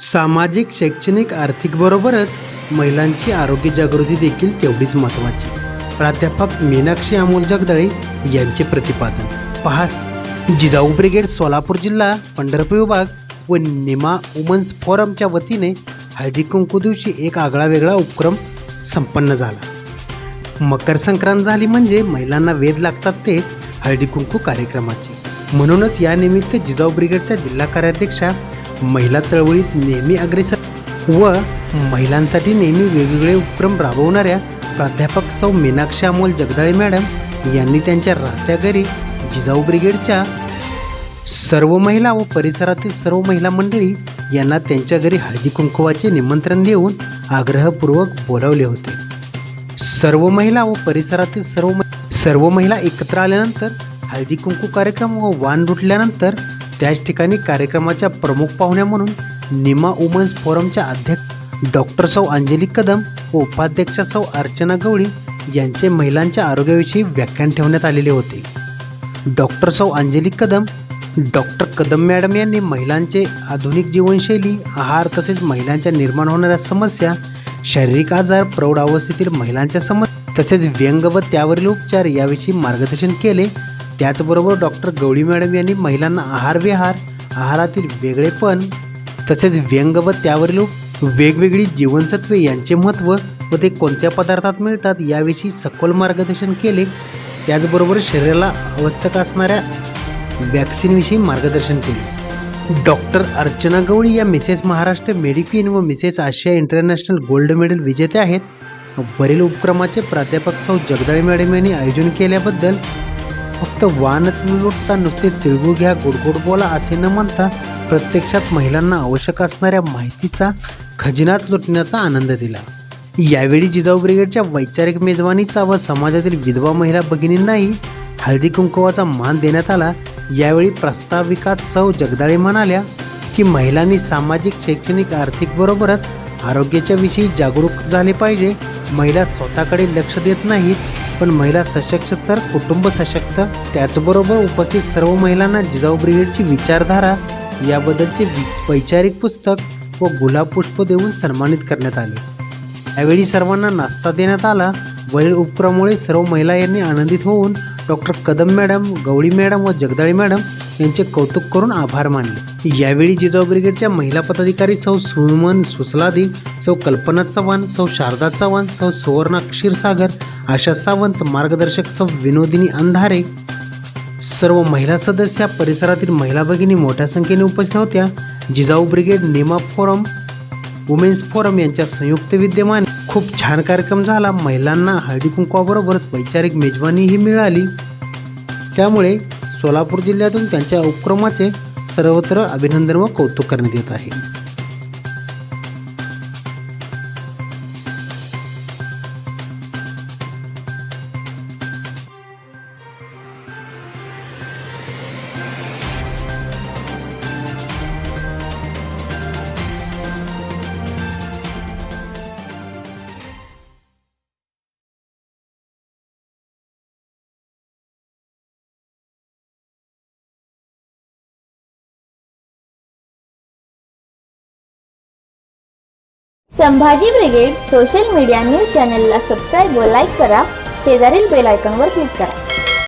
सामाजिक शैक्षणिक आर्थिक बरोबरच महिलांची आरोग्य जागृती देखील तेवढीच महत्त्वाची. प्राध्यापक मीनाक्षी अमोल जगदळे यांचे प्रतिपादन. पहा जिजाऊ ब्रिगेड सोलापूर जिल्हा पंढरपूर विभाग व निमा वुमन्स फोरमच्या वतीने हळदी कुंकू दिवशी एक आगळा वेगळा उपक्रम संपन्न झाला. मकर संक्रांत झाली म्हणजे महिलांना वेध लागतात ते हळदी कुंकू कार्यक्रमाचे. म्हणूनच यानिमित्त जिजाऊ ब्रिगेडच्या जिल्हा कार्याध्यक्षा महिला चळवळीत नेहमी अग्रेसर व महिलांसाठी नेहमी वेगवेगळे उपक्रम राबवणाऱ्या प्राध्यापक सौ मीनाक्षी अमोल जगदाळे मॅडम यांनी त्यांच्या राहत्या घरी जिजाऊ ब्रिगेडच्या सर्व महिला व परिसरातील सर्व महिला मंडळी यांना त्यांच्या घरी हळदी कुंकवाचे निमंत्रण देऊन आग्रहपूर्वक बोलावले होते. सर्व महिला व परिसरातील सर्व सर्व महिला एकत्र आल्यानंतर हळदी कुंकू कार्यक्रम व वाण लुटल्यानंतर त्याच ठिकाणी कार्यक्रमाच्या प्रमुख पाहुण्या म्हणून निमा वुमन्स फोरमच्या अध्यक्ष डॉक्टर सौ अंजली कदम व उपाध्यक्षा सौ अर्चना गवळी यांचे महिलांच्या आरोग्याविषयी व्याख्यान ठेवण्यात आलेले होते. डॉक्टर सौ अंजली कदम डॉक्टर कदम मॅडम यांनी महिलांचे आधुनिक जीवनशैली आहार तसेच महिलांच्या निर्माण होणाऱ्या समस्या शारीरिक आजार प्रौढ अवस्थेतील महिलांच्या समस्या तसेच व्यंग व त्यावरील उपचार याविषयी मार्गदर्शन केले त्याचबरोबर डॉक्टर गवळी मॅडम यांनी महिलांना आहार विहार आहारातील वेगळेपण तसेच व्यंग व त्यावरील वेगवेगळी जीवनसत्वे यांचे महत्त्व व ते कोणत्या पदार्थात मिळतात याविषयी सखोल मार्गदर्शन केले. त्याचबरोबर शरीराला आवश्यक असणाऱ्या वॅक्सिनविषयी मार्गदर्शन केले. डॉक्टर अर्चना गवळी या मिसेस महाराष्ट्र मेडिक्वीन व Mrs Asia international gold medal विजेते आहेत. वरील उपक्रमाचे प्राध्यापक सौ जगदाळे मॅडम यांनी आयोजन केल्याबद्दल फक्त वानच लुटता नुसते तिळगुळ घ्या गोडगोड बोला असे न म्हणता प्रत्यक्षात महिलांना आवश्यक असणाऱ्या माहितीचा खजिनाच लुटण्याचा आनंद दिला. यावेळी जिजाऊ ब्रिगेडच्या वैचारिक मेजवानीचा व समाजातील विधवा महिला भगिनींनाही हळदी कुंकवाचा मान देण्यात आला. यावेळी प्रास्ताविकात सौ जगदाळे म्हणाल्या की महिलांनी सामाजिक शैक्षणिक आर्थिक बरोबरच आरोग्याच्या विषयी जागरूक झाले पाहिजे. महिला स्वतःकडे लक्ष देत नाहीत. पण महिला सशक्त तर कुटुंब सशक्त. त्याचबरोबर उपस्थित सर्व महिलांना जिजाऊ ब्रिगेडची विचारधारा याबद्दलचे वैचारिक पुस्तक व गुलाब पुष्प देऊन सन्मानित करण्यात आले. यावेळी सर्वांना नाश्ता देण्यात आला. वरील उपक्रमामुळे सर्व महिला यांनी आनंदित होऊन doctor Kadam madam Gawali madam व जगदाळी मॅडम यांचे कौतुक करून आभार मानले. यावेळी जिजाऊ ब्रिगेडच्या महिला पदाधिकारी सौ सुमन सुसलादी सौ कल्पना चव्हाण सौ शारदा चव्हाण सौ सुवर्णा क्षीरसागर आशा सावंत मार्गदर्शक सौ विनोदिनी अंधारे. सर्व महिला सदस्य परिसरातील महिला भगिनी मोठ्या संख्येने उपस्थित होत्या. Jijau brigade Nema forum women's forum यांच्या संयुक्त विद्यमाने खूप छान कार्यक्रम झाला. महिलांना हळदी कुंकवाबरोबरच वैचारिक मेजवानीही मिळाली. त्यामुळे सोलापूर जिल्ह्यातून त्यांच्या उपक्रमाचे सर्वत्र अभिनंदन व कौतुक करण्यात येत आहे. Sambhaji brigade social media news चॅनलला सबस्क्राईब व लाईक करा. शेजारील बेल आयकॉनवर क्लिक करा.